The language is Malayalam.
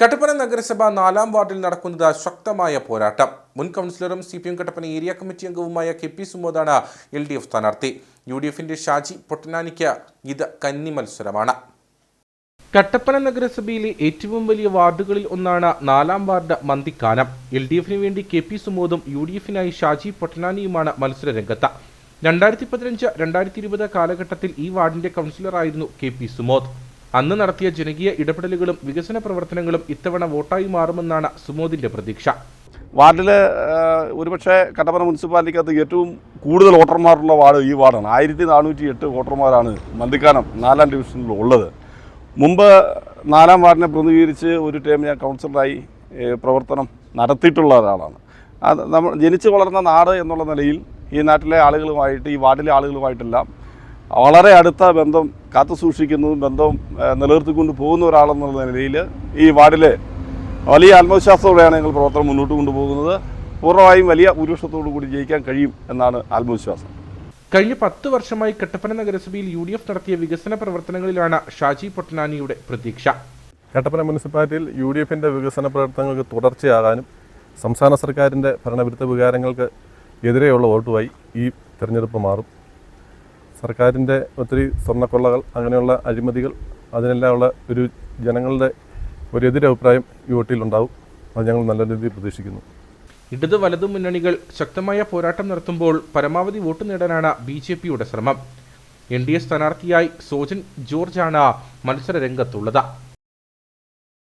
കട്ടപ്പന നഗരസഭ നാലാം വാർഡിൽ നടക്കുന്നത് ശക്തമായ പോരാട്ടം. മുൻ കൗൺസിലറും C P M Kattappana area committee അംഗവുമായ കെ പി സുമോദാണ് എൽ ഡി എഫ് സ്ഥാനാർത്ഥി. യു ഡി എഫിന്റെ ഷാജി പൊട്ടനാനിക്ക് ഇത് കന്നി മത്സരമാണ്. കട്ടപ്പന നഗരസഭയിലെ ഏറ്റവും വലിയ വാർഡുകളിൽ ഒന്നാണ് നാലാം വാർഡ് മന്തിക്കാനം. എൽ ഡി എഫിന് വേണ്ടി കെ പി സുമോദും യു ഡി എഫിനായി ഷാജി പൊട്ടനാനിയുമാണ് മത്സര രംഗത്ത് രണ്ടായിരത്തി പതിനഞ്ച് രണ്ടായിരത്തി ഇരുപത് കാലഘട്ടത്തിൽ ഈ വാർഡിന്റെ കൗൺസിലറായിരുന്നു കെ പി സുമോദ്. അന്ന് നടത്തിയ ജനകീയ ഇടപെടലുകളും വികസന പ്രവർത്തനങ്ങളും ഇത്തവണ വോട്ടായി മാറുമെന്നാണ് സുമോദിന്റെ പ്രതീക്ഷ. വാർഡിൽ ഒരുപക്ഷെ കട്ടപ്പന മുനിസിപ്പാലിറ്റിക്കകത്ത് ഏറ്റവും കൂടുതൽ വോട്ടർമാരുള്ള വാർഡ് ഈ വാർഡാണ്. ആയിരത്തി നാനൂറ്റി എട്ട് വോട്ടർമാരാണ് മന്ദിക്കാനം നാലാം ഡിവിഷനിൽ ഉള്ളത്. മുമ്പ് നാലാം വാർഡിനെ പ്രതിനിധീകരിച്ച് ഒരു ടൈം ഞാൻ കൗൺസിലറായി പ്രവർത്തനം നടത്തിയിട്ടുള്ള ഒരാളാണ്. അത് നമ്മൾ ജനിച്ചു വളർന്ന നാട് എന്നുള്ള നിലയിൽ ഈ നാട്ടിലെ ആളുകളുമായിട്ട് ഈ വാർഡിലെ ആളുകളുമായിട്ടെല്ലാം വളരെ അടുത്ത ബന്ധം കാത്തു സൂക്ഷിക്കുന്നതും ബന്ധം നിലനിർത്തിക്കൊണ്ട് പോകുന്ന ഒരാളെന്നുള്ള നിലയിൽ ഈ വാർഡിലെ വലിയ ആത്മവിശ്വാസത്തോടെയാണ് ഞങ്ങൾ പ്രവർത്തനം മുന്നോട്ട് കൊണ്ടുപോകുന്നത്. പൂർണമായും വലിയ ഭൂരിപക്ഷത്തോടു കൂടി ജയിക്കാൻ കഴിയും എന്നാണ് ആത്മവിശ്വാസം. കഴിഞ്ഞ പത്ത് വർഷമായി കട്ടപ്പന നഗരസഭയിൽ യു ഡി എഫ് നടത്തിയ വികസന പ്രവർത്തനങ്ങളിലാണ് ഷാജി പൊട്ടനാനിയുടെ പ്രതീക്ഷ. കട്ടപ്പന മുനിസിപ്പാലിറ്റിയിൽ യു ഡി എഫിന്റെ വികസന പ്രവർത്തനങ്ങൾക്ക് തുടർച്ചയാകാനും സംസ്ഥാന സർക്കാരിന്റെ ഭരണവിരുദ്ധ വികാരങ്ങൾക്ക് എതിരെയുള്ള വോട്ടുമായി ഈ തെരഞ്ഞെടുപ്പ് മാറും. സർക്കാരിന്റെ ഒത്തിരി സ്വർണക്കൊള്ളകൾ അങ്ങനെയുള്ള അഴിമതികൾ അതിനെല്ലാമുള്ള ഒരു ജനങ്ങളുടെ ഒരു എതിരഭിപ്രായം ഈ വോട്ടിലുണ്ടാവും അത് ഞങ്ങൾ നല്ല രീതിയിൽ പ്രതീക്ഷിക്കുന്നു. ഇടത് വലതു മുന്നണികൾ ശക്തമായ പോരാട്ടം നടത്തുമ്പോൾ പരമാവധി വോട്ട് നേടാനാണ് ബി ജെ പിയുടെ ശ്രമം. എൻ ഡി എ സ്ഥാനാർത്ഥിയായി സോജൻ ജോർജാണ് മത്സര രംഗത്തുള്ളത്